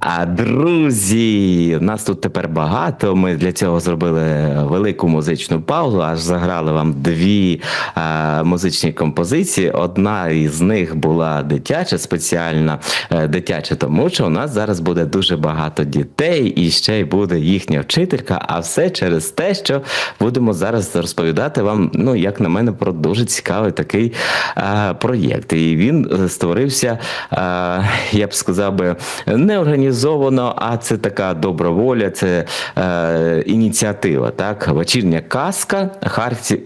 А друзі, нас тут тепер багато. Ми для цього зробили велику музичну паузу. Аж заграли вам дві а, музичні композиції. Одна із них була дитяча, спеціальна е, дитяча, тому що у нас зараз буде дуже багато дітей, і ще й буде їхня вчителька. А все через те, що будемо зараз розповідати вам. Ну, як на мене, про дуже цікавий такий а, проєкт. І він е, створився, а, я б сказав би, не організовано, а це така добра воля, це е, ініціатива. Так, вечірня казка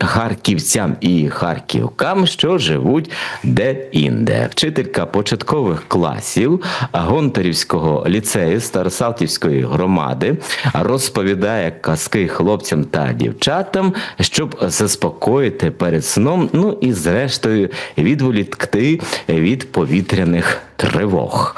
харківцям і харківкам, що живуть де-інде. Вчителька початкових класів Гонтарівського ліцею Старосалтівської громади розповідає казки хлопцям та дівчатам, щоб заспокоїти перед сном, ну і зрештою відволікти від повітряних тривог.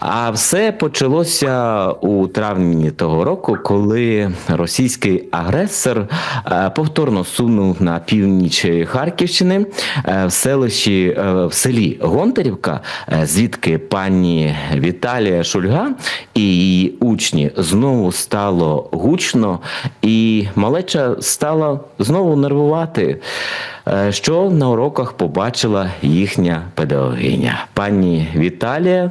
А все почалося у травні того року, коли російський агресор е, повторно сунув на північ Харківщини е, в селищі е, в селі Гонтарівка, звідки пані Віталія Шульга і її учні знову стало гучно, і малеча стала знову нервувати. Е, Що на уроках побачила їхня педагогиня, пані Віталія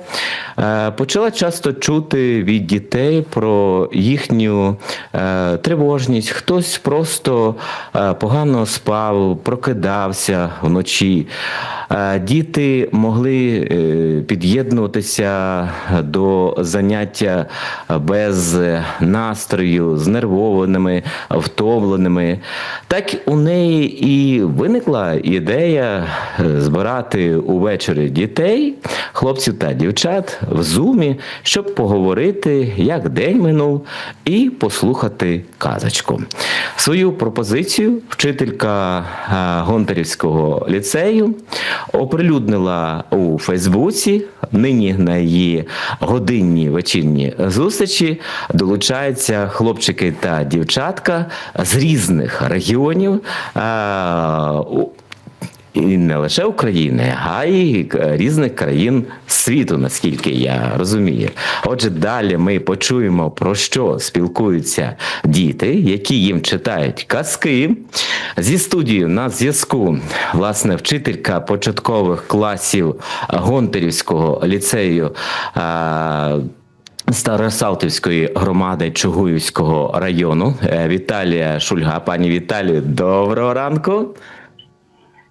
е, почала часто чути від дітей про їхню е, тривожність. Хтось просто погано спав, прокидався вночі. Діти могли під'єднуватися до заняття без настрою, знервованими, втомленими. Так у неї і виникла ідея е, збирати увечері дітей, хлопців та дівчат в зумі, щоб поговорити, як день минув, і послухати казочку. Свою пропозицію вчителька е, Гонтарівського ліцею оприлюднила у Фейсбуці. Нині на її годинні вечірні зустрічі долучаються хлопчики та дівчатка з різних регіонів. І не лише України, а й е, різних країн світу, наскільки я розумію. Отже, далі ми почуємо про що спілкуються діти, які їм читають казки. Зі студією на зв'язку власне вчителька початкових класів Гонтарівського ліцею. Старосалтівської громади Чугуївського району Е, Віталія Шульга. Пані Віталію, доброго ранку.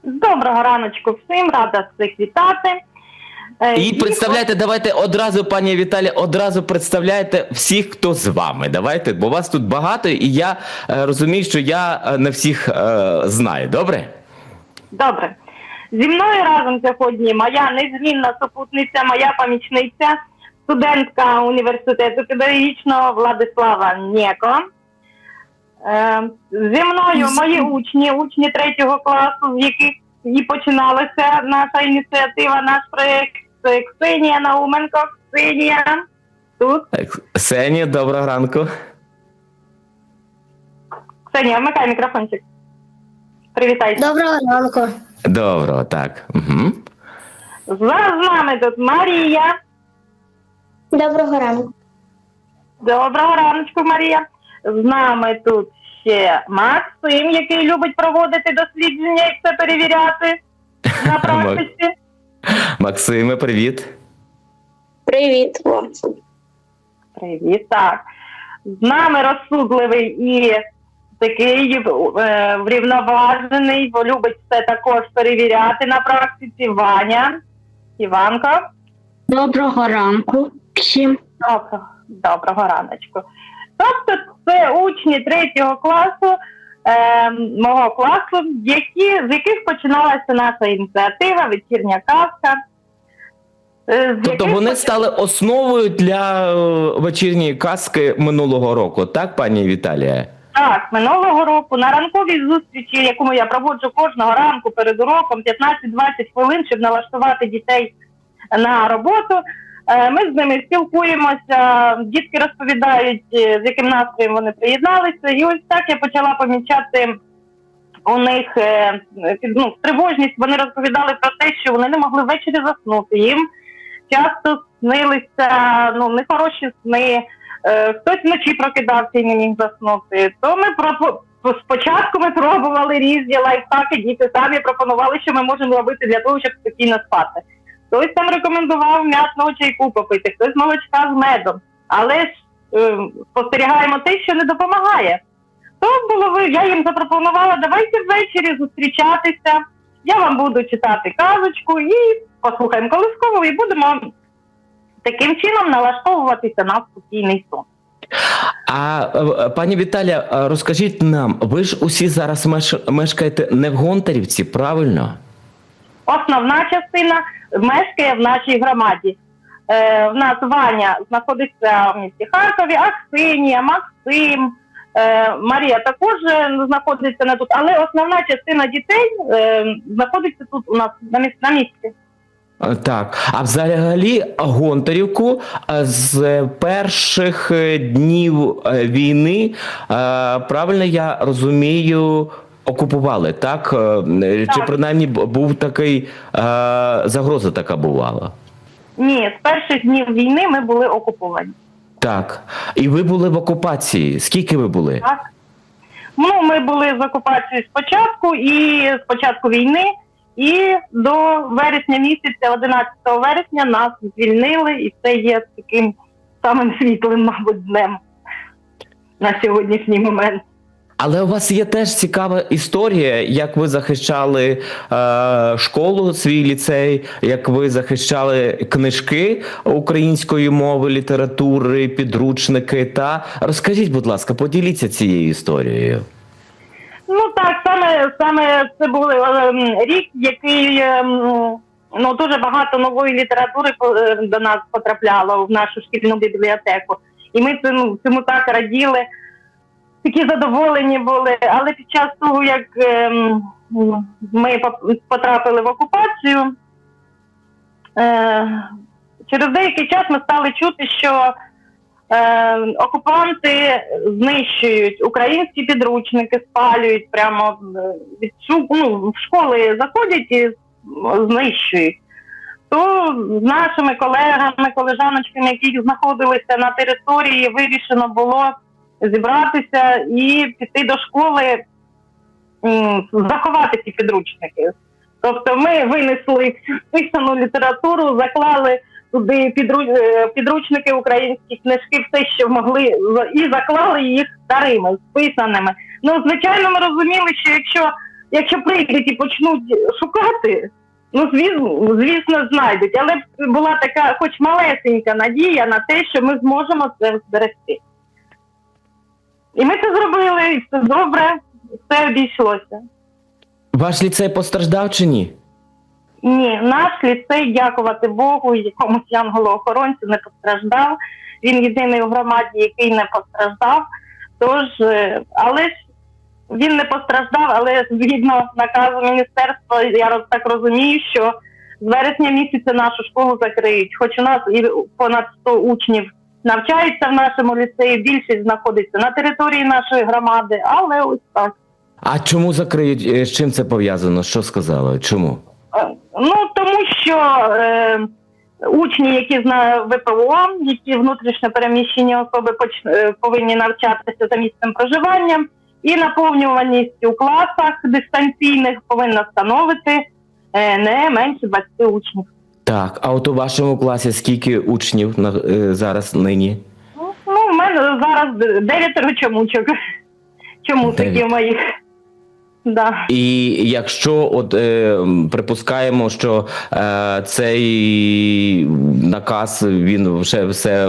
Доброго раночку всім, рада всіх вітати. Е, І представляйте, давайте одразу, пані Віталі, одразу представляйте всіх, хто з вами. Давайте, бо вас тут багато, і я е, розумію, що я е, не всіх е, знаю. Добре? Добре. Зі мною разом сьогодні моя незмінна супутниця, моя помічниця, студентка університету педагогічного Владислава Нєко. Е, зі мною мої учні, учні третього класу, з яких і починалася наша ініціатива, наш проєкт. Ксенія Науменко. Ксенія. Тут. Е, Ксенія, доброго ранку. Ксенія, вмикай мікрофончик. Привітайся. Доброго ранку. Доброго, так. Угу. Зараз з нами тут Марія. Доброго ранку. Доброго раночку, Марія. З нами тут ще Максим, який любить проводити дослідження і все перевіряти на практиці. Максиме, привіт. Привіт вам. Привіт, так. З нами розсудливий і такий е, врівноважений, бо любить все також перевіряти на практиці. Ваня. Іванко. Доброго ранку всім. Доброго, доброго раночку. Тобто це учні третього класу, е, мого класу, які, з яких починалася наша ініціатива, вечірня казка. Е, з Тобто яких вони поч- стали основою для е, вечірньої казки минулого року, так, пані Віталія? Так, минулого року на ранковій зустрічі, яку я проводжу кожного ранку перед уроком, 15-20 хвилин, щоб налаштувати дітей на роботу. Е, Ми з ними спілкуємося, дітки розповідають, е, з яким настроєм вони приєдналися. І ось так я почала помічати у них е, ну, тривожність. Вони розповідали про те, що вони не могли ввечері заснути. Їм часто снилися ну, нехороші сни. Хтось вночі прокидався і не міг заснути. То ми про спочатку ми пробували різні лайфхаки, діти самі пропонували, що ми можемо робити для того, щоб спокійно спати. Хтось там рекомендував м'ятного чайку попити, хтось молочка з медом. Але ж е, спостерігаємо те, що не допомагає. То було ви, я їм запропонувала, давайте ввечері зустрічатися. Я вам буду читати казочку і послухаємо колискову, і будемо таким чином налаштовуватися на спокійний сон. А е, пані Віталя, розкажіть нам, ви ж усі зараз меш- мешкаєте не в Гонтарівці, правильно? Основна частина мешкає в нашій громаді. Е, в нас Ваня знаходиться в місті Харкові, Аксинія, Максим, е, Марія також е, знаходиться не тут, але основна частина дітей е, знаходиться тут у нас на місці. На місці. Е, Так, а взагалі Гонтарівку е, з перших днів війни, правильно я розумію, окупували, так? Е, Чи принаймні був такий е, загроза така бувала? Ні, з перших днів війни ми були окуповані. Так. І ви були в окупації. Скільки ви були? Так. Ну, ми були з окупацією спочатку і з початку війни, і до вересня місяця, 11 вересня, нас звільнили, і це є таким самим світлим, мабуть, днем на сьогоднішній момент. Але у вас є теж цікава історія, як ви захищали е, школу, свій ліцей, як ви захищали книжки української мови, літератури, підручники. Та розкажіть, будь ласка, поділіться цією історією. Ну так, саме саме це був ем, рік, який ем, ну дуже багато нової літератури е, до нас потрапляло в нашу шкільну бібліотеку. І ми цьому, цьому так раділи, такі задоволені були. Але під час того, як ем, ми потрапили в окупацію, е, через деякий час ми стали чути, що е, окупанти знищують українські підручники, спалюють прямо е, від ну, в школи заходять і знищують. То з нашими колегами, колежаночками, які знаходилися на території, вирішено було зібратися і піти до школи, заховати ці підручники. Тобто ми винесли писану літературу, заклали туди е, підручники українські книжки, все, що могли, і заклали їх старими, списаними. Ну, звичайно, ми розуміли, що якщо, якщо прийдуть почнуть шукати, ну звісно, звісно, знайдуть. Але була така, хоч малесенька надія на те, що ми зможемо це зберегти. І ми це зробили, і все добре, все обійшлося. Ваш ліцей постраждав чи ні? Ні, наш ліцей, дякувати Богу, якомусь янголу-охоронцю не постраждав. Він єдиний у громаді, який не постраждав. Тож, е, але ж він не постраждав, але згідно наказу міністерства, я так розумію, що з вересня місяця нашу школу закриють. Хоч у нас і понад 100 учнів навчається в нашому ліцеї, більшість знаходиться на території нашої громади, але ось так. А чому закриють? Е, З чим це пов'язано? Що сказали? Чому? Е, Ну тому що е, учні, які зна ВПО, які внутрішньо переміщені особи поч- е, повинні навчатися за місцем проживання, і наповнюваність у класах дистанційних повинна становити е, не менше 20 учнів. Так, а от у вашому класі скільки учнів на, е, зараз нині? Ну, в мене зараз дев'ятеро чомучок. Чому такі Дев'ять. моїх? Да. І якщо от е, припускаємо, що е, цей наказ він вже все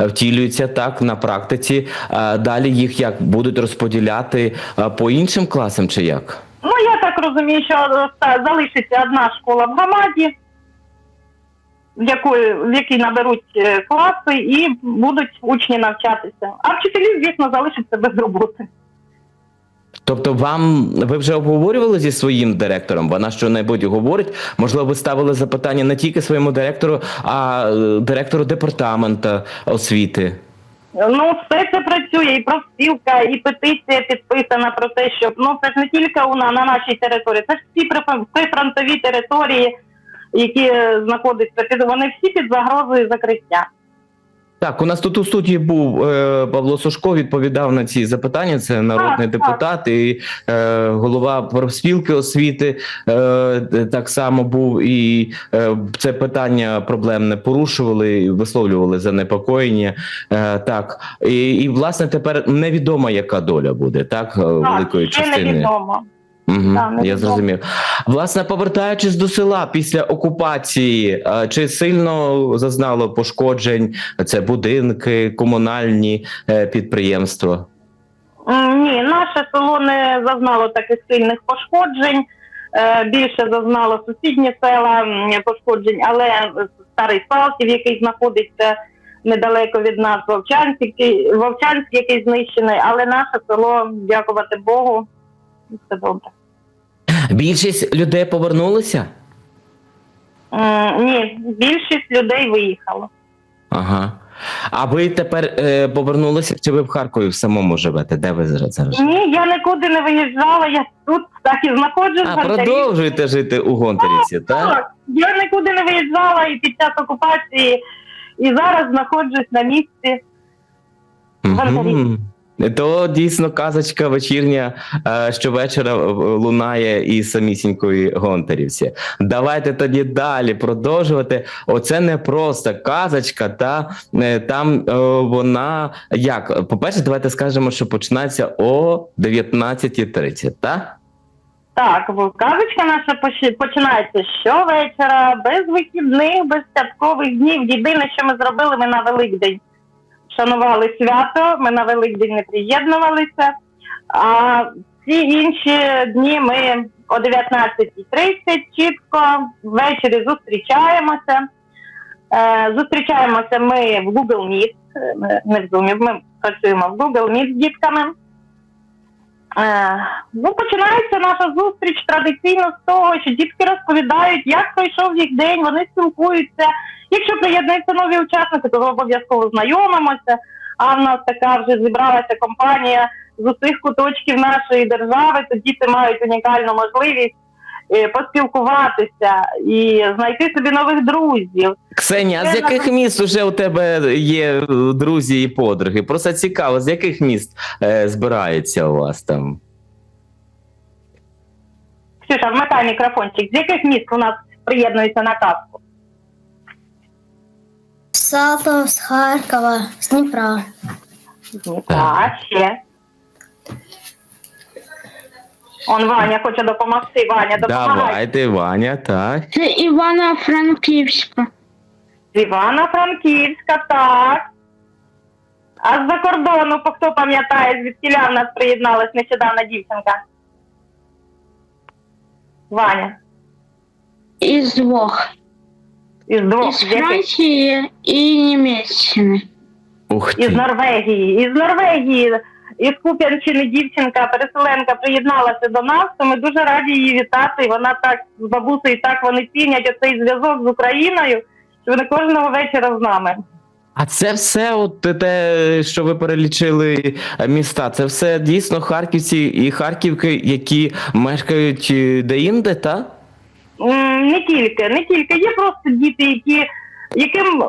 е, втілюється так на практиці, е, далі їх як будуть розподіляти е, по іншим класам чи як? Ну, я так розумію, що оста- залишиться одна школа в громаді, в, якої, в якій наберуть е, класи і будуть учні навчатися. А вчителі, звісно, залишаться без роботи. Тобто, вам ви вже обговорювали зі своїм директором? Вона що-небудь говорить? Можливо, ви ставили запитання не тільки своєму директору, а е, директору департамента освіти. Ну, все це працює, і профспілка, і петиція підписана про те, що ну це ж не тільки у на, на нашій території, це ж всі прифронтові території, які знаходяться під вони всі під загрозою закриття. Так, у нас тут у студії був е, Павло Сушко, відповідав на ці запитання. Це народний Так, депутат і е, голова профспілки освіти. Е, так само був і е, це питання проблемне порушували, висловлювали занепокоєння. Е, так, і, і власне тепер невідомо, яка доля буде, так, е, великої ще частини. невідомо. Угу, Так, я зрозумів. Власне, повертаючись до села після окупації, е, чи сильно зазнало пошкоджень це будинки, комунальні е, підприємства? Ні, наше село не зазнало таких сильних пошкоджень. Е, Більше зазнало сусідні села пошкоджень, але старий Салтів, який знаходиться недалеко від нас, Вовчанськ, який, Вовчанськ, який знищений, але наше село, дякувати Богу, все добре. Більшість людей повернулися? М, Ні, більшість людей виїхало. Ага. А ви тепер е, повернулися, чи ви в Харкові в самому живете? Де ви зараз? зараз? Ні, я нікуди не виїжджала, я тут так і знаходжусь. А в Гонтарі. продовжуєте жити у Гонтарівці, так? Так, я нікуди не виїжджала і під час окупації, і зараз знаходжусь на місці. Мгм. То дійсно казочка вечірня е, щовечора лунає із самісінької Гонтарівці. Давайте тоді далі продовжувати. Оце не просто казочка, та е, там е, вона як? По-перше, давайте скажемо, що починається о 19.30, так? Так, казочка наша починається щовечора, без вихідних, без святкових днів. Єдине, що ми зробили, ми на Великдень шанували свято, ми на Великдень не приєднувалися. А всі інші дні ми о 19.30 чітко ввечері зустрічаємося. Е, зустрічаємося ми в Google Meet, е, не в Zoom, ми працюємо в Google Meet з дітками. Е, ну, починається наша зустріч традиційно з того, що дітки розповідають, як пройшов їх день, вони спілкуються. Якщо приєднуються нові учасники, то обов'язково знайомимося. А в нас така вже зібралася компанія з усіх куточків нашої держави, то діти мають унікальну можливість е, поспілкуватися і знайти собі нових друзів. Ксенія, а з яких міст уже у тебе є е, друзі і подруги? Просто цікаво, з яких міст е, збирається у вас там? Ксюша, вмикай мікрофончик. З яких міст у нас приєднуються на казку? Салтов з Харкова, з Дніпра. А ще. Он Ваня хоче допомогти. Ваня, допомагай. Давайте, Ваня, так. Це Івано-Франківська. З Івано-Франківська, так. А з-за кордону, по- хто пам'ятає, звідкіля в нас приєдналась нещодавно дівчинка? Ваня. Із двох. Із двох. Із З? Франції і Німеччини. Ух Із. Норвегії. Із Норвегії. Із Куп'янщини дівчинка, переселенка приєдналася до нас, то ми дуже раді її вітати. Вона так з бабусею так вони цінять оцей зв'язок з Україною, що вони кожного вечора з нами. А це все, от те, що ви перелічили е, міста, це все дійсно харківці і харківки, які мешкають е, де-інде, так? Не тільки, не тільки. Є просто діти, які яким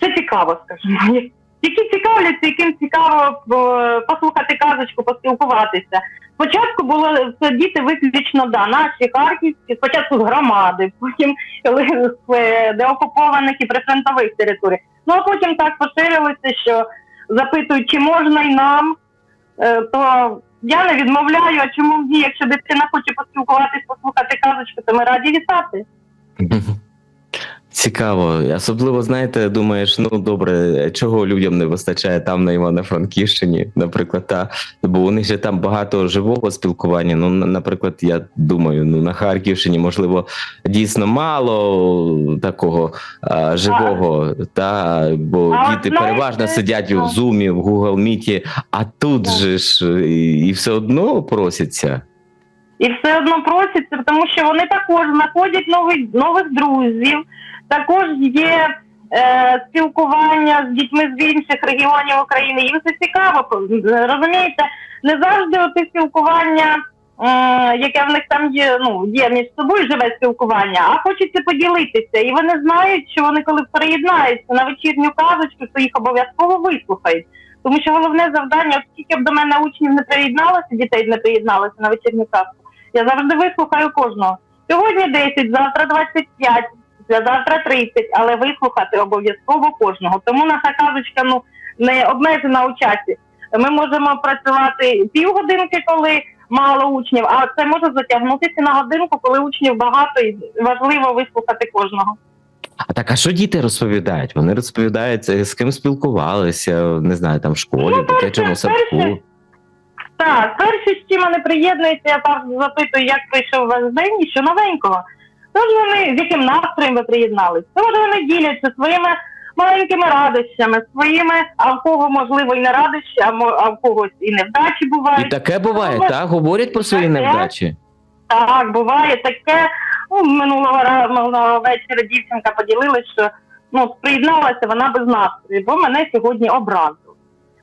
це цікаво, скажімо. Які цікавляться, яким цікаво послухати казочку, поспілкуватися. Спочатку було це діти виключно да, наші харківські, спочатку з громади, потім з е, деокупованих і прифронтових територій. Ну а потім так поширилося, що запитують, чи можна й нам. Е, То я не відмовляю, а чому ні? Якщо дитина хоче поспілкуватись, послухати казочку, то ми раді вітати. Цікаво. Особливо, знаєте, думаєш, ну добре, чого людям не вистачає там на Івано-Франківщині, наприклад, та бо у них же там багато живого спілкування. Ну, наприклад, я думаю, ну на Харківщині, можливо, дійсно мало такого а, живого, та бо А діти знаєте, переважно сидять в Zoom, в Google Meet, а тут Так. же ж і, і все одно просяться. І все одно просяться, тому що вони також знаходять нових, нових друзів. Також є е, спілкування з дітьми з інших регіонів України. Їм це цікаво. Розумієте, не завжди оте спілкування, е, яке в них там є, ну є між собою живе спілкування, а хочеться поділитися. І вони знають, що вони коли переєднаються на вечірню казочку, то їх обов'язково вислухають. Тому що головне завдання, от скільки б до мене учнів не приєдналося, дітей не приєдналося на вечірню казку, я завжди вислухаю кожного. Сьогодні 10, завтра 25, завтра 30, але вислухати обов'язково кожного. Тому наша казочка ну не обмежена у часі. Ми можемо працювати півгодинки, коли мало учнів, а це може затягнутися на годинку, коли учнів багато і важливо вислухати кожного. А так, а що діти розповідають? Вони розповідають, е, з ким спілкувалися, не знаю, там в школі, Ну, дитячому садку. перше- Так, перші з чим вони приєднуються, я так запитую, як прийшов ваш день і що новенького. Тож вони з яким настроєм ви приєдналися? Тож вони діляться своїми маленькими радощами, своїми, а в кого можливо і не радощі, а, а в когось і невдачі І таке буває, Ну, так? Говорять про свої таке. невдачі. Так, буває таке. Ну, минулого минулого вечора дівчинка поділилась, що ну, приєдналася вона без настрою, бо мене сьогодні образили.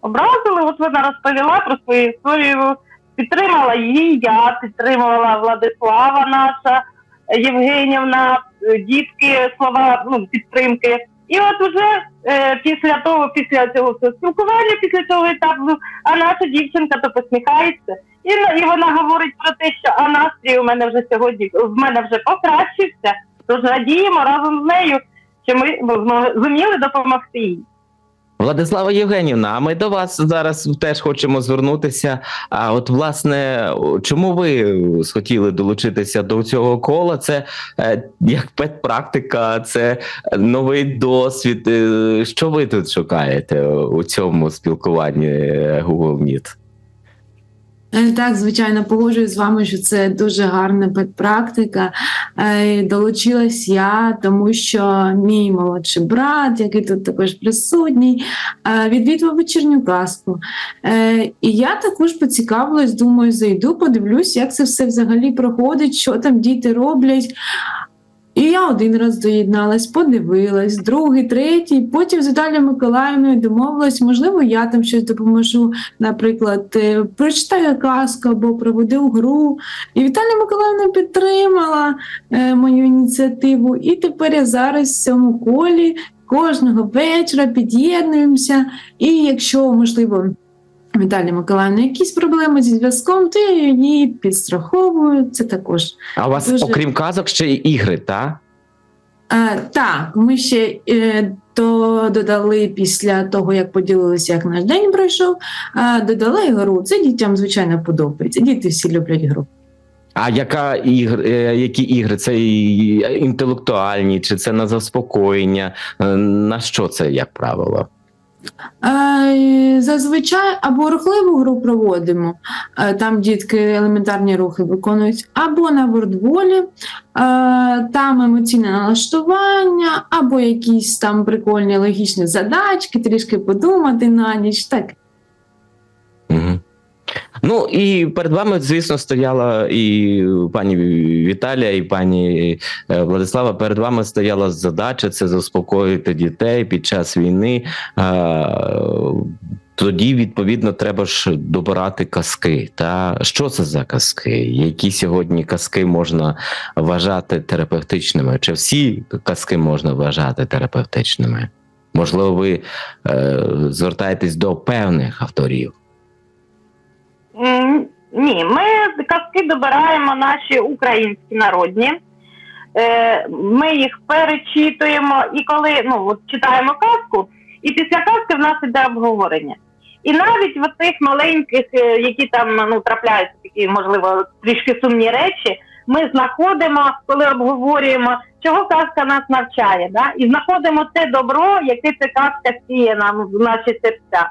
Образили, от вона розповіла про свою історію, підтримала її, я підтримувала Владислава наша, Євгенівна, е, дітки, слова ну, підтримки. І от уже е, після того, після цього спілкування, після цього етапу, а наша дівчинка то посміхається. І, і вона говорить про те, що а настрій у мене вже сьогодні в мене вже покращився. Тож радіємо разом з нею, що ми зуміли допомогти їй. Владислава Євгенівна, а ми до вас зараз теж хочемо звернутися. А от власне, чому ви схотіли долучитися до цього кола? Це е, як педпрактика, це новий досвід. Е, Що ви тут шукаєте у цьому спілкуванні Google Meet? Так, звичайно, погоджуюсь з вами, що це дуже гарна практика. Е, Долучилась я, тому що мій молодший брат, який тут також присутній, е, відвідував вечірню казку. Е, І я також поцікавилась, думаю, зайду, подивлюсь, як це все взагалі проходить, що там діти роблять. І я один раз доєдналась, подивилась, другий, третій. Потім з Віталією Миколаївною домовилась, можливо, я там щось допоможу наприклад, е, прочитаю казку або проведу гру. І Віталія Миколаївна підтримала е, мою ініціативу. І тепер я зараз в цьому колі кожного вечора під'єднуємося. І якщо, можливо, Віталія Миколаївна якісь проблеми зі зв'язком, то я її підстраховую. Це також. А у вас, Дуже- окрім казок, ще й ігри, так? Так, ми ще е, то додали після того, як поділилися, як наш день пройшов, е, додали гру. Це дітям, звичайно, подобається. Діти всі люблять гру. А яка ігр, е, які ігри? Це інтелектуальні, чи це на заспокоєння? Е, На що це, як правило? Е, Зазвичай або рухливу гру проводимо, е, там дітки елементарні рухи виконують, або на вордволі, е, там емоційне налаштування, або якісь там прикольні логічні задачки, трішки подумати на ніч. Так. Ну і перед вами, звісно, стояла і пані Віталія, і пані е, Владислава. Перед вами стояла задача це заспокоїти дітей під час війни. Тоді, відповідно, треба ж добирати казки. Та що це за казки? Які сьогодні казки можна вважати терапевтичними? Чи всі казки можна вважати терапевтичними? Можливо, ви е, звертаєтесь до певних авторів. Ні, ми казки добираємо наші українські народні. Е, Ми їх перечитуємо, і коли ну, от читаємо казку, і після казки в нас іде обговорення. І навіть в цих маленьких, е, які там ну, трапляються такі, можливо, трішки сумні речі, ми знаходимо, коли обговорюємо, чого казка нас навчає, да? і знаходимо те добро, яке ця казка сіє нам в наші серця.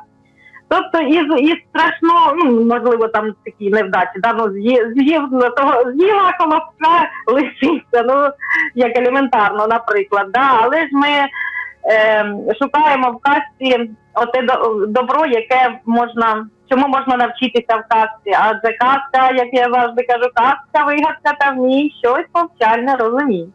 Тобто із, із страшного, ну можливо, там такі невдачі, да, ну з'їв з'їв того з'їла колоска лисиця, ну як елементарно, наприклад, да, але ж ми е, шукаємо в казці оте до- добро, яке можна, чому можна навчитися в казці. Адже казка, як я завжди кажу, казка, вигадка та в ній щось повчальне розуміє.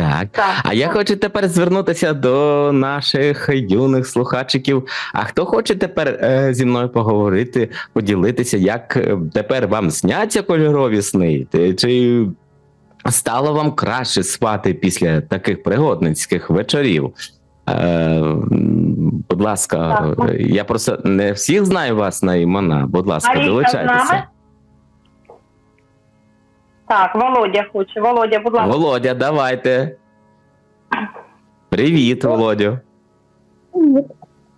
Так. Так. А я хочу тепер звернутися до наших юних слухачиків. А хто хоче тепер е, зі мною поговорити, поділитися, як е, тепер вам сняться кольорові сни? Чи стало вам краще спати після таких пригодницьких вечорів? Е, будь ласка, Так. я просто не всіх знаю вас на імена. Будь ласка, Марійка долучайтеся. Так, Володя хоче. Володя, будь ласка. Володя, давайте. Привіт, Володю.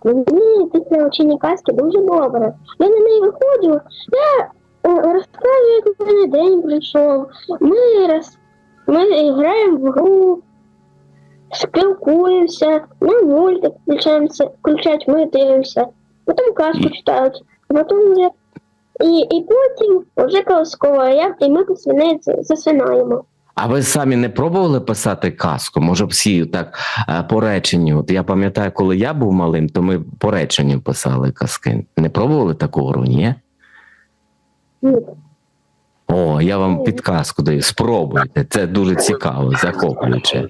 Мені після учення казки дуже добре. Я на неї виходжу, я е, розказую, як у мене день пройшов. Ми, роз... ми граємо в гру, спілкуємося, на мультик включаємося, включать, ми дивимося, потім казку читають, потім вже і, і потім вже колосково, я і ми неї засинаємо. А ви самі не пробували писати казку? Може, всі так е, по реченню? От я пам'ятаю, коли я був малим, то ми по реченню писали казки. Не пробували таку гру, ні? Ні. О, я вам підказку даю. Спробуйте. Це дуже цікаво, захоплююче.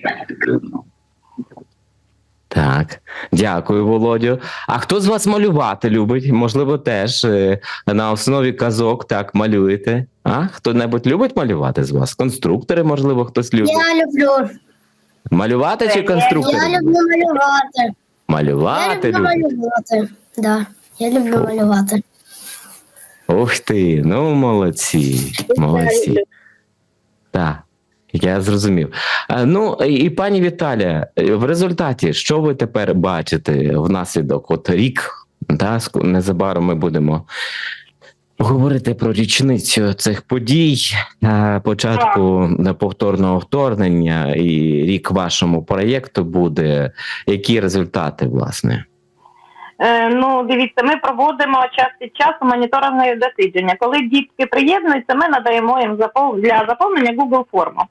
Так, дякую, Володю. А хто з вас малювати любить? Можливо, теж е, на основі казок так малюєте. А? Хто-небудь любить малювати з вас? Конструктори, можливо, хтось любить. Я люблю. Малювати чи конструктори? Я люблю малювати. Я люблю любить. малювати. Да, я люблю малювати. Ух ти, ну молодці, молодці. Так, я зрозумів. Ну і пані Віталія, е, в результаті, що ви тепер бачите внаслідок? От рік, да, незабаром ми будемо говорити про річницю цих подій, е, початку повторного вторгнення, і рік вашому проєкту буде. Які результати, власне? Е, ну, дивіться, ми проводимо час від часу моніторингові дослідження. Коли дітки приєднуються, ми надаємо їм для заповнення Google форму.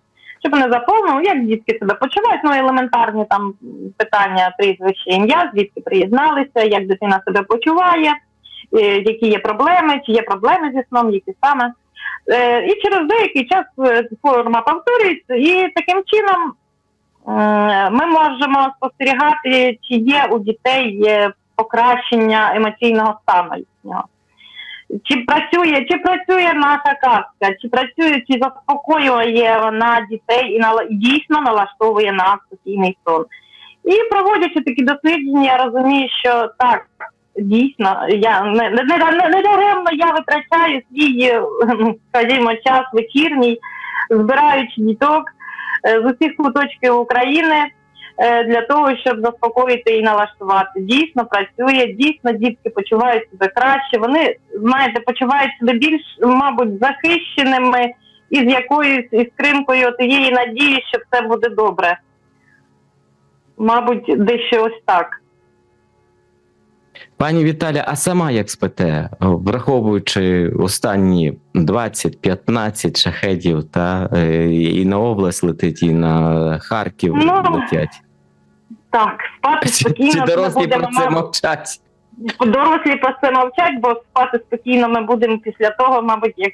Щоб вони заповнили, як дітки себе почувають, ну елементарні там питання, прізвище, ім'я, звідки приєдналися, як дитина себе почуває, е, які є проблеми, чи є проблеми зі сном, які саме. Е, і через деякий час е, форма повторюється, і таким чином ми можемо спостерігати, чи є у дітей покращення емоційного стану їхнього. Чи працює, чи працює наша казка, чи працює, чи заспокоює вона дітей і нала- дійсно налаштовує на спокійний сон. І проводячи такі дослідження, я розумію, що так, дійсно, я не, не, не, не, даремно я витрачаю свій, е, ну, скажімо, час вечірній, збираючи діток е, з усіх куточків України для того, щоб заспокоїти і налаштувати. Дійсно працює, дійсно дітки почувають себе краще. Вони, знаєте, почувають себе більш, мабуть, захищеними і з якоюсь іскринкою тієї надії, що все буде добре. Мабуть, дещо ось так. Пані Віталя, а сама як спите, враховуючи останні 20-15 шахедів, та е, і на область летить, і на Харків Ну, летять. Так, спати спокійно чи ми дорослі про це мовчать? Дорослі про це мовчать, бо спати спокійно ми будемо після того, мабуть, як,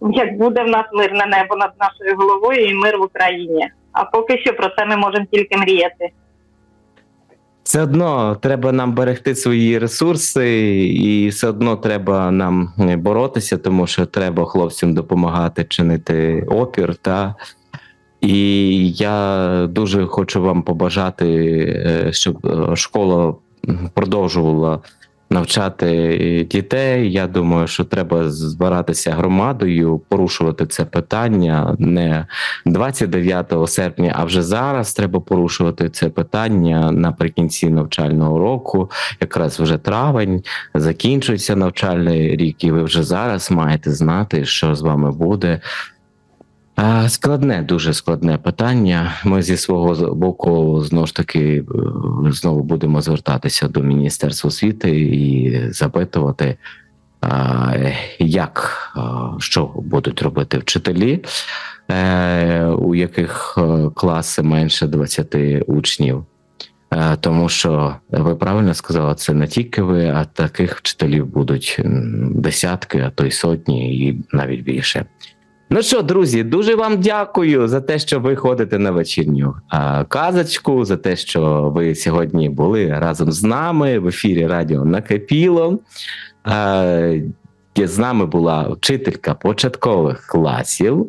як буде в нас мирне небо над нашою головою і мир в Україні. А поки що про це ми можемо тільки мріяти. Все одно треба нам берегти свої ресурси, і все одно треба нам е, боротися, тому що треба хлопцям допомагати чинити опір. Та і я дуже хочу вам побажати, е, щоб е, школа продовжувала навчати дітей. Я думаю, що треба збиратися громадою, порушувати це питання не 29 серпня, а вже зараз треба порушувати це питання наприкінці навчального року. Якраз вже травень закінчується навчальний рік, і ви вже зараз маєте знати, що з вами буде. Складне, дуже складне питання. Ми зі свого боку знову ж таки е, знову будемо звертатися до Міністерства освіти і запитувати, як що будуть робити вчителі, е, у яких е, класи менше 20 учнів. Тому що ви правильно сказали, це не тільки ви, а таких вчителів будуть десятки, а то й сотні, і навіть більше. Ну що, друзі, дуже вам дякую за те, що ви ходите на вечірню казочку, за те, що ви сьогодні були разом з нами в ефірі Радіо Накипіло. З нами була вчителька початкових класів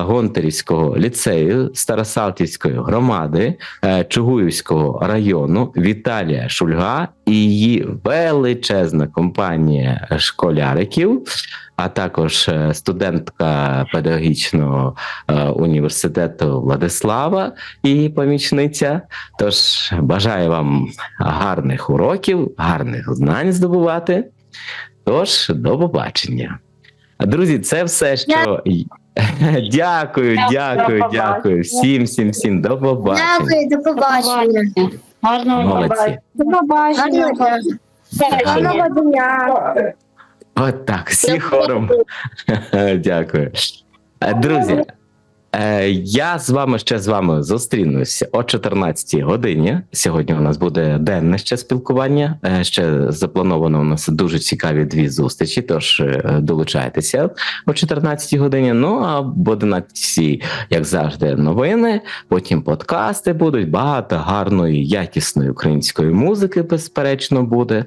Гонтарівського ліцею Старосалтівської громади е, Чугуївського району Віталія Шульга і її величезна компанія школяриків, а також е, студентка педагогічного е, університету Владислава і її помічниця. Тож бажаю вам гарних уроків, гарних знань здобувати. Тож, до побачення. Друзі, це все, що. Дякую, дякую, дякую. Всім, всім, всім до побачення. Дякую, до побачення. Гарного Молодці. До побачення. Гарного дня. От так, всі хором. Дякую. Друзі, е, я з вами ще з вами зустрінусь о 14 годині. Сьогодні у нас буде денне ще спілкування. Е, Ще заплановано у нас дуже цікаві дві зустрічі. Тож е, долучайтеся о 14 годині. Ну а в 11, як завжди, новини. Потім подкасти будуть. Багато гарної, якісної української музики, безперечно, буде.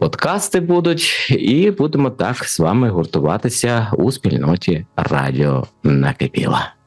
Подкасти будуть, і будемо так з вами гуртуватися у спільноті Радіо Накипіла.